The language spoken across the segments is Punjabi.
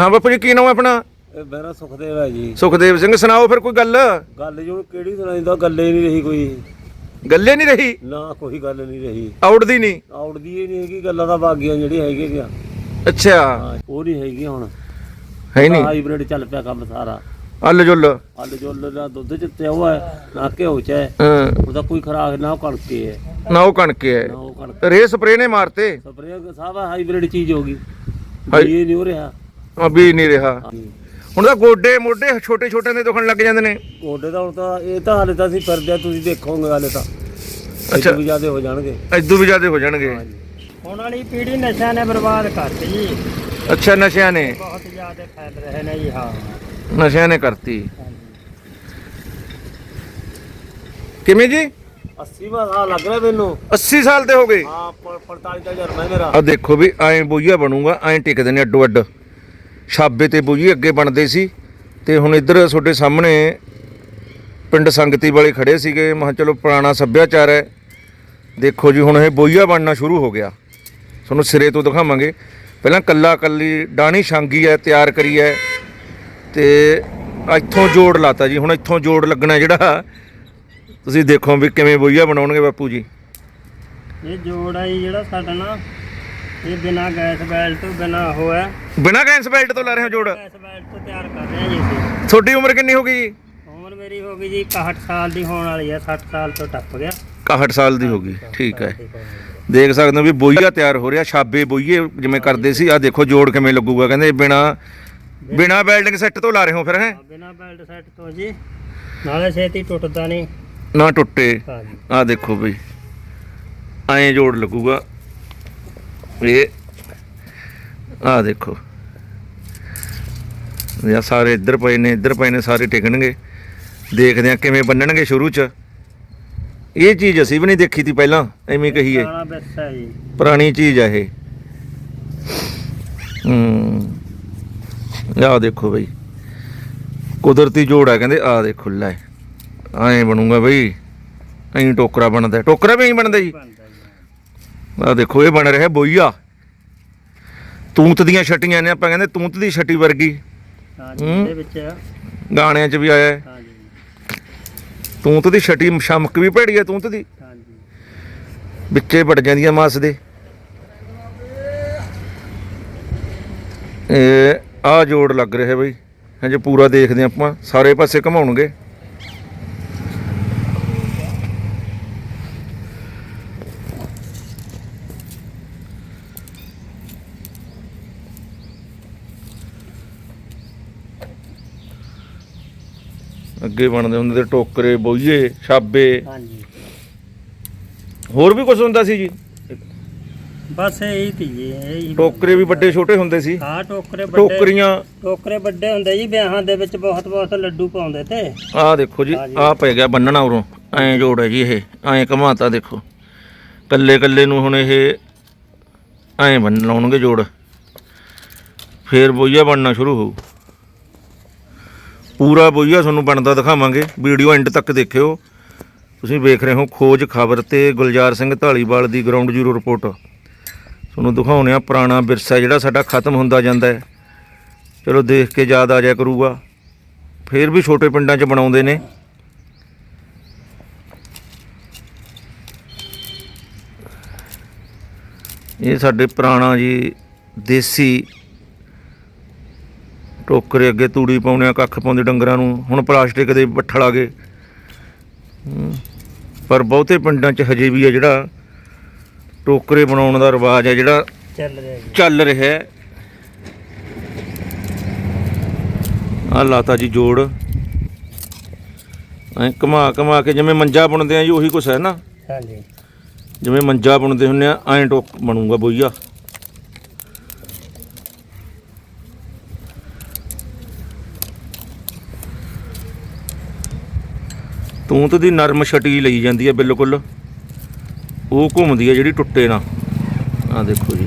ਹਾਂ ਬਾਪੂ ਜੀ ਕੀ ਨਾਮ ਹੈ ਆਪਣਾ? ਇਹ ਸੁਖਦੇਵ ਹੈ ਜੀ। ਸੁਖਦੇਵ ਸਿੰਘ ਸੁਣਾਓ ਫਿਰ ਕੋਈ ਗੱਲ? ਗੱਲ ਜੀ ਹੁਣ ਕਿਹੜੀ ਸੁਣਾਈ ਤਾਂ ਗੱਲ ਨਹੀਂ ਰਹੀ ਕੋਈ। ਗੱਲੇ ਨਹੀਂ ਰਹੀ? ਨਾ ਕੋਈ ਗੱਲ ਨਹੀਂ ਰਹੀ। ਆਉੜਦੀ ਨਹੀਂ? ਆਉੜਦੀ ਹੀ ਨਹੀਂ ਹੈਗੀ ਗੱਲਾਂ ਤਾਂ ਬਾਗੀਆਂ ਜਿਹੜੀ ਹੈਗੀ ਗਿਆ। ਅੱਛਾ। ਉਹ ਨਹੀਂ ਹੈਗੀ ਹੁਣ। ਹੈ ਨਹੀਂ। ਹਾਈਬ੍ਰਿਡ ਚੱਲ ਪਿਆ ਕੰਮ ਸਾਰਾ। ਅੱਲ ਜੁੱਲ। ਅੱਲ ਜੁੱਲ ਦਾ ਦੁੱਧ ਚ ਤੇ ਉਹ ਹੈ ਨਾ ਘਿਓ ਚ ਹੈ। ਉਹਦਾ ਕੋਈ ਖਰਾਕ ਨਾ ਉਹ ਕਣਕੇ ਹੈ ਨਾ ਉਹ ਕਣਕੇ ਹੈ ਰੇ ਸਪਰੇ ਨੇ ਮਾਰਤੇ। ਸਪਰੇਅ ਸਭ ਹਾਈਬ੍ਰਿਡ ਚੀਜ਼ ਹੋ ਗਈ। ਇਹ ਨਹੀਂ ਹੋ ਰਿਹਾ। ਆ ਵੀ ਨਹੀਂ ਰਿਹਾ। ਹੁਣ ਤਾਂ ਗੋਡੇ ਮੋਢੇ ਛੋਟੇ ਛੋਟੇ ਦੇ ਦੁਖਣ ਲੱਗ ਜਾਂਦੇ ਨੇ। ਗੋਡੇ ਦਾ ਹੁਣ ਤਾਂ ਇਹ ਤਾਂ ਹਾਲੇ ਤਾਂ ਅਸੀਂ ਫਿਰਦੇ ਆ ਤੁਸੀਂ ਦੇਖੋਗੇ ਹਾਲੇ ਤਾਂ। ਅੱਛਾ। ਅੱਛਾ। ਵੀ ਜ਼ਿਆਦੇ ਹੋ ਜਾਣਗੇ। ਐਦੂ ਵੀ ਜ਼ਿਆਦਾ ਹੋ ਜਾਣਗੇ। ਹੁਣ ਵਾਲੀ ਪੀੜ੍ਹੀ ਨਸ਼ਿਆਂ ਨੇ ਬਰਬਾਦ ਕਰਤੀ। ਜੀ ਅੱਛਾ ਨਸ਼ਿਆਂ ਨੇ। ਬਹੁਤ ਜ਼ਿਆਦਾ ਫੈਲ ਰਹੇ ਨੇ ਜੀ ਹਾਂ। ਨਸ਼ਿਆਂ ਨੇ ਕਰਤੀ। ਕਿਵੇਂ ਜੀ? 80 ਵਾਰ ਸਾਲ ਲੱਗ ਰਿਹਾ ਮੈਨੂੰ। 80 ਸਾਲ ਦੇ ਹੋ ਗਏ। ਹਾਂ 45 ਦਾ ਜਨਮ ਹੈ ਮੇਰਾ। ਆ ਦੇਖੋ ਵੀ ਐਂ ਬੋਈਆ ਬਣੂਗਾ ਐਂ ਟਿਕਦੇ ਨੇ ਅੱਡੋ ਅੱਡ ਛਾਬੇ ਤੇ ਬੋਈਏ ਅੱਗੇ ਬਣਦੇ ਸੀ ਤੇ ਹੁਣ ਇੱਧਰ ਤੁਹਾਡੇ ਸਾਹਮਣੇ ਪਿੰਡ ਸੰਗਤੀ ਵਾਲੇ ਖੜੇ ਸੀਗੇ। ਮੈਂ ਚਲੋ ਪੁਰਾਣਾ ਸੱਭਿਆਚਾਰ ਹੈ। ਦੇਖੋ ਜੀ, ਹੁਣ ਇਹ ਬੋਈਆ ਬਣਨਾ ਸ਼ੁਰੂ ਹੋ ਗਿਆ। ਤੁਹਾਨੂੰ ਸਿਰੇ ਤੋਂ ਦਿਖਾਵਾਂਗੇ। ਪਹਿਲਾਂ ਕੱਲਾ ਕੱਲੀ ਡਾਣੀ ਛਾਂਗੀ ਹੈ, ਤਿਆਰ ਕਰੀ ਹੈ ਤੇ ਇੱਥੋਂ ਜੋੜ ਲਾਤਾ ਜੀ। ਹੁਣ ਇੱਥੋਂ ਜੋੜ ਲੱਗਣਾ ਜਿਹੜਾ, ਤੁਸੀਂ ਦੇਖੋ ਵੀ ਕਿਵੇਂ ਬੋਈਆ ਬਣਾਉਣਗੇ ਬਾਪੂ ਜੀ। ਇਹ ਜੋੜ ਆ ਜਿਹੜਾ ਸਾਡਾ ਨਾ ਇਹ ਬਿਨਾ ਗੈਸ ਬੈਲਟ ਤੋਂ ਬਿਨਾ ਉਹ ਹੈ ਬਿਨਾਂ ਗੈਸ ਬੈਲਟ ਤੋਂ ਲਾ ਰਹੇ ਹੋ ਜੋੜ? ਗੈਸ ਬੈਲਟ ਤੋਂ ਤਿਆਰ ਕਰ ਰਹੇ ਹਾਂ ਜੀ ਅਸੀਂ। ਤੁਹਾਡੀ ਉਮਰ ਕਿੰਨੀ ਹੋ ਗਈ ਜੀ? ਉਮਰ ਮੇਰੀ ਹੋ ਗਈ ਜੀ 61 ਸਾਲ ਦੀ ਹੋਣ ਵਾਲੀ ਹੈ 60 ਸਾਲ ਤੋਂ ਟੱਪ ਗਿਆ। 61 ਸਾਲ ਦੀ ਹੋ ਗਈ ਠੀਕ ਹੈ। ਦੇਖ ਸਕਦੇ ਹੋ ਵੀ ਬੋਈਆ ਤਿਆਰ ਹੋ ਰਿਹਾ ਛਾਬੇ ਬੋਈਏ ਜਿਵੇਂ ਕਰਦੇ ਸੀ ਆ ਦੇਖੋ ਜੋੜ ਕਿਵੇਂ ਲੱਗੂਗਾ ਕਹਿੰਦੇ ਬਿਨਾ ਬਿਨਾ ਵੈਲਡਿੰਗ ਸੈੱਟ ਤੋਂ ਲਾ ਰਹੇ ਹੋ ਫਿਰ ਹੈ? ਬਿਨਾ ਬੈਲਟ ਸੈੱਟ ਤੋਂ ਜੀ। ਨਾਲੇ ਛੇਤੀ ਟੁੱਟਦਾ ਨਹੀਂ। ਨਾ ਟੁੱਟੇ। ਆ ਦੇਖੋ ਬਈ ਐਂ ਜੋੜ ਲੱਗੂਗਾ। ਇਹ ਆ ਦੇਖੋ। ਇਹ ਸਾਰੇ ਇੱਧਰ ਪਏ ਨੇ ਇੱਧਰ ਪਏ ਨੇ ਸਾਰੇ ਟਿਕਣਗੇ। ਦੇਖਦੇ ਆ ਕਿਵੇਂ ਬੰਨਣਗੇ ਸ਼ੁਰੂ ਚ। ਇਹ ਚੀਜ਼ ਅਸੀਂ ਵੀ ਨਹੀਂ ਦੇਖੀ ਤੀ ਪਹਿਲਾਂ ਐਵੇਂ ਕਹੀਏ। ਪੁਰਾਣਾ ਚੀਜ਼ ਆ ਇਹ। ਹੂੰ। ਆਹ ਦੇਖੋ ਬਈ। ਕੁਦਰਤੀ ਜੋੜ ਆ ਕਹਿੰਦੇ ਆ ਦੇਖੋ ਲੈ। ਐਂ ਬਣੂਗਾ ਬਈ। ਐਂ ਟੋਕਰਾ ਬਣਦਾ। ਟੋਕਰਾ ਵੀ ਐਂ ਬਣਦਾ ਜੀ। ਆ ਦੇਖੋ ਇਹ ਬਣ ਰਿਹਾ ਬੋਈਆ। ਤੂਤ ਦੀਆਂ ਛਟੀਆਂ ਨੇ ਆਪਾਂ ਕਹਿੰਦੇ ਤੂਤ ਦੀ ਛਟੀ ਵਰਗੀ। ਹਾਂ ਜੀ। ਇਹਦੇ ਵਿੱਚ ਗਾਣਿਆਂ 'ਚ ਵੀ ਆਇਆ ਹੈ। ਹਾਂ ਜੀ। ਤੂਤ ਦੀ ਛਟੀ ਸ਼ਮਕ ਵੀ ਭੈੜੀ ਹੈ ਤੂਤ ਦੀ। ਹਾਂ ਜੀ। ਵਿੱਚੇ ਵੜ ਜਾਂਦੀਆਂ ਮਾਸ ਦੇ। ਇਹ ਆ ਜੋੜ ਲੱਗ ਰਿਹਾ ਬਈ। ਹਜੇ ਪੂਰਾ ਦੇਖਦੇ ਆਪਾਂ। ਸਾਰੇ ਪਾਸੇ ਘਮਾਉਣਗੇ। ਅੱਗੇ ਬਣਦੇ ਹੁੰਦੇ ਤੇ ਟੋਕਰੇ ਬੋਈਏ ਛਾਬੇ। ਹਾਂ ਜੀ ਹੋਰ ਵੀ ਕੁਝ ਹੁੰਦਾ ਸੀ ਜੀ? ਬਸ ਇਹੀ ਤੀ ਜੀ ਇਹੀ ਟੋਕਰੇ ਵੀ ਵੱਡੇ ਛੋਟੇ ਹੁੰਦੇ ਸੀ। ਹਾਂ ਟੋਕਰੇ ਵੱਡੇ। ਟੋਕਰੀਆਂ। ਟੋਕਰੇ ਵੱਡੇ ਹੁੰਦੇ ਜੀ ਵਿਆਹਾਂ ਦੇ ਵਿੱਚ ਬਹੁਤ ਬਹੁਤ ਲੱਡੂ ਪਾਉਂਦੇ ਤੇ। ਆਹ ਦੇਖੋ ਜੀ ਹਾਂਜੀ। ਆਹ ਪੈ ਗਿਆ ਬੰਨਣਾ ਉਰੋਂ। ਐਂ ਜੋੜ ਹੈ ਜੀ ਇਹ ਐਂ ਘਮਾਤਾ ਦੇਖੋ। ਕੱਲੇ ਕੱਲੇ ਨੂੰ ਹੁਣ ਇਹ ਐਂ ਬੰਨ ਲਾਉਣਗੇ ਜੋੜ। ਫੇਰ ਬੋਈਆ ਬਣਨਾ ਸ਼ੁਰੂ ਹੋਊ। ਪੂਰਾ ਬੋਈਆ ਤੁਹਾਨੂੰ ਬਣਦਾ ਦਿਖਾਵਾਂਗੇ। ਵੀਡੀਓ ਐਂਡ ਤੱਕ ਦੇਖਿਓ। ਤੁਸੀਂ ਵੇਖ ਰਹੇ ਹੋ ਖੋਜ ਖਬਰ ਤੇ ਗੁਲਜ਼ਾਰ ਸਿੰਘ ਢਾਲੀਵਾਲ ਦੀ ਗਰਾਊਂਡ ਜ਼ੀਰੋ ਰਿਪੋਰਟ ਤੁਹਾਨੂੰ ਦਿਖਾਉਣੇ ਆ ਪੁਰਾਣਾ ਵਿਰਸਾ ਜਿਹੜਾ ਸਾਡਾ ਖਤਮ ਹੁੰਦਾ ਜਾਂਦਾ ਹੈ। ਚਲੋ ਦੇਖ ਕੇ ਯਾਦ ਆ ਜਾਇਆ ਕਰੂਗਾ। ਫੇਰ ਵੀ ਛੋਟੇ ਪਿੰਡਾਂ 'ਚ ਬਣਾਉਂਦੇ ਨੇ। ਇਹ ਸਾਡੇ ਪੁਰਾਣਾ ਜੀ ਦੇਸੀ ਟੋਕਰੇ ਅੱਗੇ ਤੂੜੀ ਪਾਉਣੇ ਆ ਕੱਖ ਪਾਉਂਦੇ ਡੰਗਰਾਂ ਨੂੰ। ਹੁਣ ਪਲਾਸਟਿਕ ਦੇ ਬੱਠਲ ਆ ਗਏ। ਪਰ ਬਹੁਤੇ ਪਿੰਡਾਂ 'ਚ ਹਜੇ ਵੀ ਹੈ ਜਿਹੜਾ ਟੋਕਰੇ ਬਣਾਉਣ ਦਾ ਰਿਵਾਜ ਹੈ ਜਿਹੜਾ ਚੱਲ ਰਿਹਾ ਚੱਲ ਰਿਹਾ ਹੈ। ਆ ਲਾਤਾ ਜੀ ਜੋੜ। ਐ ਕਮਾ ਕਮਾ ਕੇ ਜਿਵੇਂ ਮੰਜਾ ਬੁਣਦੇ ਆ ਜੀ ਉਹੀ ਕੁਛ ਹੈ ਨਾ? ਹਾਂ ਜੀ ਜਿਵੇਂ ਮੰਜਾ ਬੁਣਦੇ ਹੁੰਨੇ ਆ ਐਂ ਟੋਕ ਬਣੂਗਾ ਬੋਈਆ। ਤੂੰਤ ਦੀ ਨਰਮ ਛਟੀ ਲਈ ਜਾਂਦੀ ਹੈ ਬਿਲਕੁਲ। ਉਹ ਘੁੰਮਦੀ ਹੈ ਜਿਹੜੀ ਟੁੱਟੇ ਨਾ ਆ ਦੇਖੋ ਜੀ।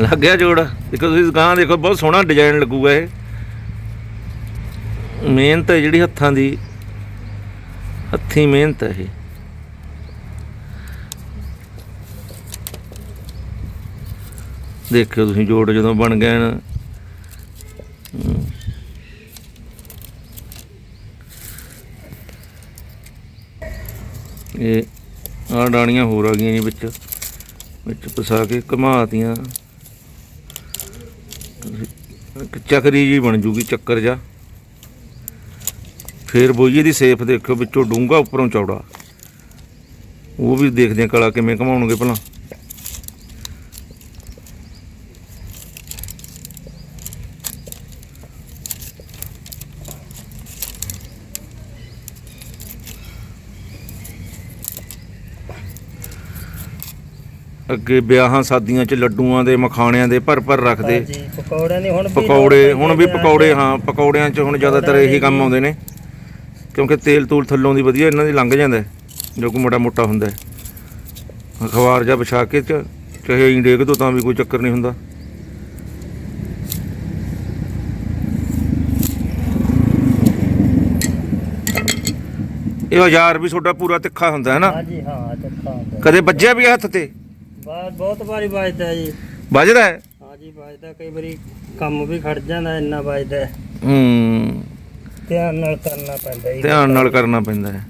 ਲੱਗ ਗਿਆ ਜੋੜ। ਦੇਖੋ ਤੁਸੀਂ ਗਾਂ ਦੇਖੋ, ਬਹੁਤ ਸੋਹਣਾ ਡਿਜ਼ਾਈਨ ਲੱਗੂਗਾ ਇਹ। ਮਿਹਨਤ ਹੈ ਜਿਹੜੀ ਹੱਥਾਂ ਦੀ। ਹੱਥੀਂ ਮਿਹਨਤ ਹੈ ਇਹ। ਦੇਖਿਓ ਤੁਸੀਂ ਜੋੜ ਜਦੋਂ ਬਣ ਗਏ ਨਾ। ਇਹ ਆਹ ਡਾਣੀਆਂ ਹੋਰ ਆ ਗਈਆਂ ਜੀ ਵਿੱਚ। ਵਿੱਚ ਪਸਾ ਕੇ ਘਮਾਤੀਆਂ। ਇੱਕ ਚੱਕਰੀ ਜੀ ਬਣ ਜੂਗੀ ਚੱਕਰ ਜਾ ਫੇਰ ਬੋਈਏ ਦੀ ਸੇਫ ਦੇਖਿਓ ਵਿੱਚੋਂ ਡੂੰਗਾ ਉੱਪਰੋਂ ਚੌੜਾ। ਉਹ ਵੀ ਦੇਖਦੇ ਆ ਕਲਾ ਕਿਵੇਂ ਘਮਾਉਣਗੇ ਭਲਾ। ਅੱਗੇ ਵਿਆਹਾਂ ਸ਼ਾਦੀਆਂ 'ਚ ਲੱਡੂਆਂ ਦੇ ਮਖਾਣਿਆਂ ਦੇ ਭਰ ਭਰ ਰੱਖਦੇ। ਹਾਂਜੀ ਪਕੌੜਿਆਂ ਦੀ ਹੁਣ ਵੀ ਪਕੌੜੇ ਲੋੜ ਹੁਣ ਵੀ ਆ ਪਕੌੜੇ ਹਾਂ ਪਕੌੜਿਆਂ 'ਚ ਹੁਣ ਜ਼ਿਆਦਾਤਰ ਇਹੀ ਕੰਮ ਆਉਂਦੇ ਨੇ ਕਿਉਂਕਿ ਤੇਲ ਤੂਲ ਥੱਲੋਂ ਦੀ ਵਧੀਆ ਇਹਨਾਂ ਦੀ ਲੰਘ ਜਾਂਦਾ ਹੈ, ਜੋ ਕਿ ਮੋਟਾ ਮੋਟਾ ਹੁੰਦਾ ਹੈ। ਅਖਬਾਰ ਜਾਂ ਵਿਛਾ ਕੇ ਚ ਚਾਹੇ ਅਸੀਂ ਡੇਗ ਦੋ ਤਾਂ ਵੀ ਕੋਈ ਚੱਕਰ ਨਹੀਂ ਹੁੰਦਾ। ਇਹ ਹਜ਼ਾਰ ਵੀ ਤੁਹਾਡਾ ਪੂਰਾ ਤਿੱਖਾ ਹੁੰਦਾ ਹੈ ਨਾ? ਹਾਂਜੀ ਹਾਂ ਚੱਕਾ ਹੁੰਦਾ ਕਦੇ ਵੱਜਿਆ ਵੀ ਹੱਥ ਤੇ? ਬਹੁਤ ਵਾਰੀ ਵੱਜਦਾ ਜੀ। ਵੱਜਦਾ ਹੈ? ਹਾਂਜੀ ਵੱਜਦਾ। ਕਈ ਵਾਰੀ ਕੰਮ ਵੀ ਖੜ ਜਾਂਦਾ ਇੰਨਾ ਵੱਜਦਾ ਹੂੰ। ਧਿਆਨ ਨਾਲ ਕਰਨਾ ਪੈਂਦਾ ਜੀ। ਧਿਆਨ ਨਾਲ ਕਰਨਾ ਪੈਂਦਾ ਹੈ।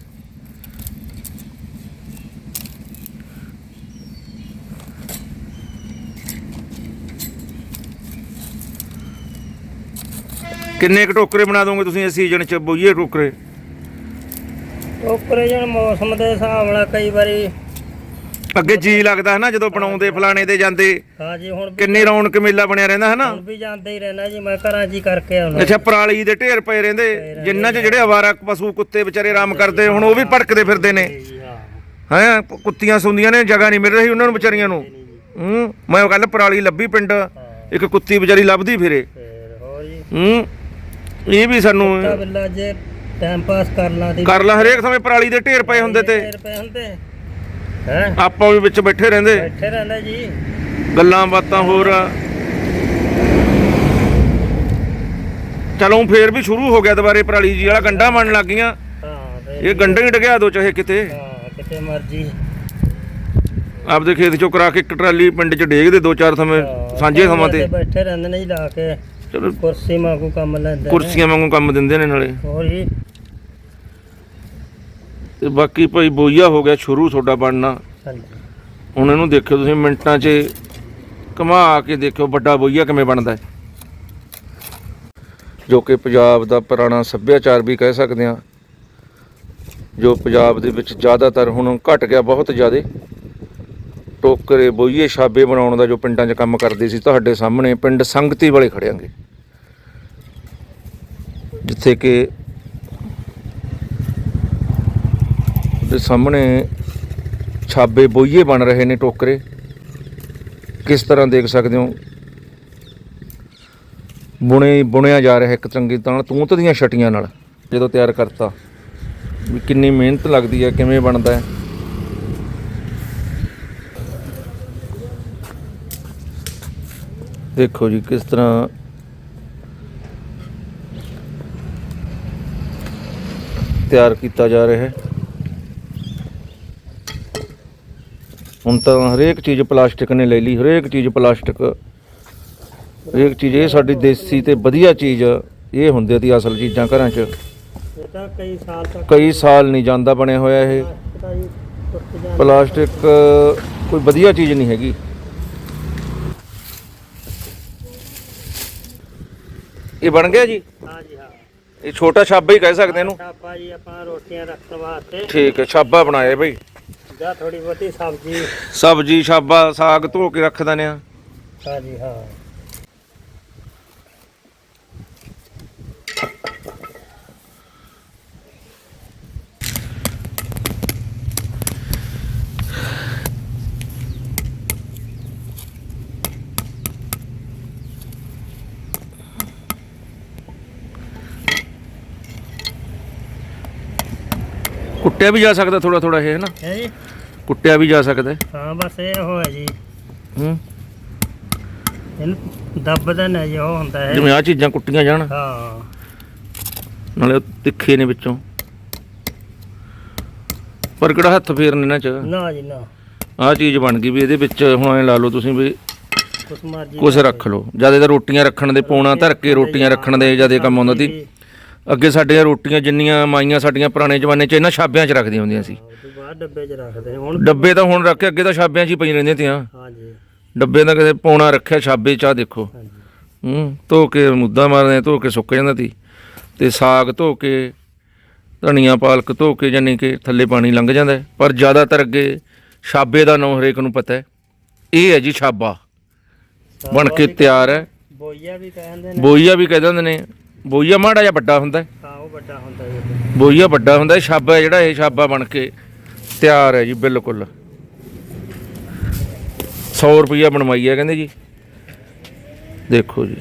ਕਿੰਨੇ ਕੁ ਟੋਕਰੇ ਬਣਾ ਦੋਗੇ ਤੁਸੀਂ ਇਸ ਸੀਜ਼ਨ ਚ ਬੋਈਏ ਟੋਕਰੇ? ਟੋਕਰੇ ਜਣ ਮੌਸਮ ਦੇ ਹਿਸਾਬ ਨਾਲ ਕਈ ਵਾਰੀ ਅੱਗੇ ਜੀ ਲੱਗਦਾ ਹੈ ਨਾ ਜਦੋਂ ਬਣਾਉਂਦੇ ਫਲਾਣੇ ਤੇ ਜਾਂਦੇ ਹਾਂਜੀ ਹੁਣ ਵੀ ਕਿੰਨੇ ਰੌਣਕ ਮੇਲਾ ਬਣਿਆ ਰਹਿੰਦਾ ਹੈ ਨਾ ਹੁਣ ਵੀ ਜਾਂਦੇ ਹੀ ਰਹਿਣਾ ਜੀ ਮੈਂ ਘਰਾਂ 'ਚ ਹੀ ਕਰਕੇ ਆਉਣਾ ਅੱਛਾ ਪਰਾਲੀ ਦੇ ਢੇਰ ਪਏ ਰਹਿੰਦੇ ਜਿੰਨਾਂ 'ਚ ਜਿਹੜੇ ਅਵਾਰਾ ਪਸ਼ੂ ਕੁੱਤੇ ਵਿਚਾਰੇ ਆਰਾਮ ਕਰਦੇ ਹੁਣ ਉਹ ਵੀ ਭੜਕਦੇ ਫਿਰਦੇ ਨੇ। ਜੀ ਹਾਂ। ਹੈਂ ਕੁੱਤੀਆਂ ਸੁੰਦੀਆਂ ਨੇ ਜਗ੍ਹਾ ਨਹੀਂ ਮਿਲ ਰਹੀ ਉਹਨਾਂ ਨੂੰ ਵਿਚਾਰੀਆਂ ਨੂੰ। ਹੂੰ ਮੈਂ ਕੱਲ ਪਰਾਲੀ ਲੱਭੀ ਪਿੰਡ ਇੱਕ ਕੁੱਤੀ ਵਿਚਾਰੀ ਲੱਭਦੀ ਫਿਰੇ। ਫੇਰ ਹੋਰ ਜੀ। ਹੂੰ ਇਹ ਵੀ ਸਾਨੂੰ ਤਾਂ ਬਿੱਲਾ ਜੇ ਟਾਈਮ ਪਾਸ ਕਰ ਲਾਂ ਦੀ ਕਰ ਲਾ ਹਰੇਕ ਸਮੇਂ ਪਰਾਲੀ ਦੇ ਢੇਰ ਪਏ ਹੁੰਦੇ ਤੇ। ਰੁਪਏ ਹੁੰਦੇ। ਹੈ? ਆਪਾਂ ਵੀ ਵਿੱਚ ਬੈਠੇ ਰਹਿੰਦੇ। ਬੈਠੇ ਰਹਿੰਦਾ ਜੀ। ਗੱਲਾਂ ਬਾਤਾਂ ਹੋਰ। ਚਲੋ ਫੇਰ ਵੀ ਸ਼ੁਰੂ ਹੋ ਗਿਆ ਦੁਬਾਰੇ ਪਰਾਲੀ ਜੀ ਵਾਲਾ ਗੰਡਾ ਮੰਨ ਲੱਗ ਗਈਆਂ। ਇਹ ਗੰਡੇ ਹੀ ਡਗਿਆ ਦੋ ਚਾਹੇ ਕਿਤੇ। ਹਾਂ ਕਿਤੇ ਮਰਜ਼ੀ। ਆਪਦੇ ਖੇਤ ਚੋਂ ਕਰਾ ਕੇ ਇੱਕ ਟਰਾਲੀ ਪਿੰਡ 'ਚ ਡੇਗਦੇ ਦੋ ਚਾਰ ਸਮੇਂ ਸਾਂਝੇ ਸਮਾਂ ਤੇ। ਬੈਠੇ ਰਹਿੰਦੇ ਨੇ ਜੀ ਲਾ ਕੇ। ਚਲੋ। ਕੁਰਸੀ ਵਾਂਗੂ ਕੰਮ ਲੈਂਦੇ। ਕੁਰਸੀਆਂ ਵਾਂਗੂ ਕੰਮ ਦਿੰਦੇ ਨੇ ਨਾਲੇ। ਹੋਰ ਜੀ? ਤੇ ਬਾਕੀ ਭਾਈ ਬੋਈਆ ਹੋ ਗਿਆ ਸ਼ੁਰੂ ਤੁਹਾਡਾ ਬਣਨਾ। ਹਾਂਜੀ। ਹੁਣ ਇਹਨੂੰ ਦੇਖਿਓ ਤੁਸੀਂ ਮਿੰਟਾਂ 'ਚ ਘੁਮਾ ਕੇ ਦੇਖਿਓ ਵੱਡਾ ਬੋਈਆ ਕਿਵੇਂ ਬਣਦਾ ਹੈ। ਜੋ ਕਿ ਪੰਜਾਬ ਦਾ ਪੁਰਾਣਾ ਸੱਭਿਆਚਾਰ ਵੀ ਕਹਿ ਸਕਦੇ ਹਾਂ। ਜੋ ਪੰਜਾਬ ਦੇ ਵਿੱਚ ਜ਼ਿਆਦਾਤਰ ਹੁਣ ਘਟ ਗਿਆ ਬਹੁਤ ਜ਼ਿਆਦੇ। ਟੋਕਰੇ ਬੋਈਏ ਛਾਬੇ ਬਣਾਉਣ ਦਾ ਜੋ ਪਿੰਡਾਂ 'ਚ ਕੰਮ ਕਰਦੇ ਸੀ ਤੁਹਾਡੇ ਸਾਹਮਣੇ ਪਿੰਡ ਸੰਗਤੀ ਵਾਲੇ ਖੜਿਆਂਗੇ ਜਿੱਥੇ ਕਿ ਦੇ ਸਾਹਮਣੇ ਛਾਬੇ ਬੋਈਏ ਬਣ ਰਹੇ ਨੇ ਟੋਕਰੇ। ਕਿਸ ਤਰ੍ਹਾਂ ਦੇਖ ਸਕਦੇ ਹੋ? ਬੁਣੇ, ਬੁਣਿਆ ਜਾ ਰਿਹਾ ਇੱਕ ਚੰਗੀ ਤਰ੍ਹਾਂ ਤੂੰਤ ਦੀਆਂ ਛਟੀਆਂ ਨਾਲ, ਜਦੋਂ ਤਿਆਰ ਕਰਤਾ। ਵੀ ਕਿੰਨੀ ਮਿਹਨਤ ਲੱਗਦੀ ਹੈ, ਕਿਵੇਂ ਬਣਦਾ ਹੈ। ਦੇਖੋ ਜੀ, ਕਿਸ ਤਰ੍ਹਾਂ ਤਿਆਰ ਕੀਤਾ ਜਾ ਰਿਹਾ ਹੈ। ਹੁਣ ਤਾਂ ਹਰੇਕ ਚੀਜ਼ ਪਲਾਸਟਿਕ ਨੇ ਲੈ ਲਈ ਹਰੇਕ ਚੀਜ਼ ਪਲਾਸਟਿਕ। ਹਰੇਕ ਚੀਜ਼ ਇਹ ਸਾਡੀ ਦੇਸੀ ਤੇ ਵਧੀਆ ਚੀਜ਼ ਇਹ ਹੁੰਦੀ ਤੀ ਅਸਲ ਚੀਜ਼ਾਂ ਘਰਾਂ 'ਚ। ਇਹ ਤਾਂ ਕਈ ਸਾਲ ਤੱਕ ਕਈ ਸਾਲ ਨਹੀਂ ਜਾਂਦਾ ਬਣਿਆ ਹੋਇਆ ਇਹ। ਟੁੱਟ ਜਾਂਦਾ। ਪਲਾਸਟਿਕ ਕੋਈ ਵਧੀਆ ਚੀਜ਼ ਨਹੀਂ ਹੈਗੀ। ਇਹ ਬਣ ਗਿਆ ਜੀ? ਹਾਂ ਇਹ ਛੋਟਾ ਛਾਬਾ ਹੀ ਕਹਿ ਸਕਦੇ ਇਹਨੂੰ। ਛਾਪਾ ਜੀ ਆਪਾਂ ਰੋਟੀਆਂ ਰੱਖਣ ਵਾਸਤੇ। ਠੀਕ ਹੈ ਛਾਬਾ ਬਣਾਇਆ ਬਈ। ਜਾਂ ਥੋੜੀ ਬਹੁਤੀ ਸਬਜ਼ੀ। ਸਬਜੀ ਛਾਬਾ ਸਾਗ ਧੋ ਕੇ ਰੱਖ ਦਿੰਦੇ ਆ। ਹਾਂਜੀ ਹਾਂ। ਕੁੱਟਿਆ ਵੀ ਜਾ ਸਕਦਾ ਥੋੜਾ ਥੋੜਾ ਇਹ ਹੈ ਨਾ ਹੈ ਜੀ। ਕੁੱਟਿਆ ਵੀ ਜਾ ਸਕਦਾ। ਹੈ। ਹਾਂ ਬਸ ਇਹ ਹੋਇਆ ਜੀ। ਹੂੰ। ਇਹਨੂੰ ਦੱਬਦਾ ਨਾ ਜੀ ਉਹ ਹੁੰਦਾ ਹੈ। ਜਿਵੇਂ ਆ ਚੀਜ਼ਾਂ ਕੁੱਟੀਆਂ ਜਾਣ। ਹਾਂ। ਨਾਲੇ ਉਹ ਤਿੱਖੇ ਨੇ ਵਿੱਚੋਂ। ਪਰ ਕਿਹੜਾ ਹੱਥ ਫੇਰਨ ਇਹਨਾਂ ਚ? ਨਾ ਜੀ ਨਾ। ਆਹ ਚੀਜ਼ ਬਣ ਗਈ ਵੀ ਇਹਦੇ ਵਿੱਚ ਹੁਣ ਐ ਲਾ ਲਓ ਤੁਸੀਂ ਵੀ ਕੁਛ ਮਰਜ਼ੀ ਕੁਛ ਰੱਖ ਲਓ। ਜ਼ਿਆਦਾ ਤਾਂ ਰੋਟੀਆਂ ਰੱਖਣ ਦੇ ਪੌਣਾ ਧਰ ਕੇ ਰੋਟੀਆਂ ਰੱਖਣ ਦੇ ਜ਼ਿਆਦਾ ਕੰਮ ਆਉਂਦਾ ਸੀ। ਅੱਗੇ ਸਾਡੀਆਂ ਰੋਟੀਆਂ ਜਿੰਨੀਆਂ ਮਾਈਆਂ ਸਾਡੀਆਂ ਪੁਰਾਣੇ ਜ਼ਮਾਨੇ 'ਚ ਇਹਨਾਂ ਛਾਬਿਆਂ 'ਚ ਰੱਖਦੀਆਂ ਹੁੰਦੀਆਂ ਸੀ। ਤੋਂ ਬਾਅਦ ਡੱਬੇ 'ਚ ਰੱਖਦੇ ਨੇ ਹੁਣ ਡੱਬੇ ਤਾਂ ਹੁਣ ਰੱਖ ਕੇ ਅੱਗੇ ਤਾਂ ਛਾਬਿਆਂ 'ਚ ਹੀ ਪਈ ਰਹਿੰਦੀਆਂ ਤੀਆਂ। ਹਾਂਜੀ। ਡੱਬੇ ਦਾ ਕਿਤੇ ਪੌਣਾ ਰੱਖਿਆ ਛਾਬੇ 'ਚ ਆਹ ਦੇਖੋ। ਹਾਂਜੀ। ਹੂੰ ਧੋ ਕੇ ਮੁੱਦਾ ਮਾਰਦੇ ਧੋ ਕੇ ਸੁੱਕ ਜਾਂਦਾ ਤੀ। ਤੇ ਸਾਗ ਧੋ ਕੇ ਧਨੀਆ ਪਾਲਕ ਧੋ ਕੇ ਜਾਨੀ ਕਿ ਥੱਲੇ ਪਾਣੀ ਲੰਘ ਜਾਂਦਾ। ਹੈ। ਪਰ ਜ਼ਿਆਦਾਤਰ ਅੱਗੇ ਛਾਬੇ ਦਾ ਨਾਂ ਹਰੇਕ ਨੂੰ ਪਤਾ ਹੈ। ਇਹ ਹੈ ਜੀ ਛਾਬਾ। ਬਣ ਕੇ ਤਿਆਰ ਹੈ। ਬੋਈਆ ਵੀ ਕਹਿੰਦੇ ਨੇ। ਬੋਈਆ ਵੀ ਕਹਿ ਦਿੰਦੇ ਨੇ। ਬੋਈਆ ਮਾੜਾ ਜਿਹਾ ਵੱਡਾ ਹੁੰਦਾ ਹੈ। ਹਾਂ ਉਹ ਵੱਡਾ ਹੁੰਦਾ ਜੀ ਬੋਈਆ ਵੱਡਾ ਹੁੰਦਾ ਹੈ ਛਾਬਾ ਜਿਹੜਾ ਇਹ ਛਾਬਾ ਬਣ ਕੇ ਤਿਆਰ ਹੈ ਜੀ ਬਿਲਕੁਲ। 100 ਰੁਪਈਆ ਬਣਵਾਈ ਹੈ ਕਹਿੰਦੇ ਜੀ। ਦੇਖੋ ਜੀ।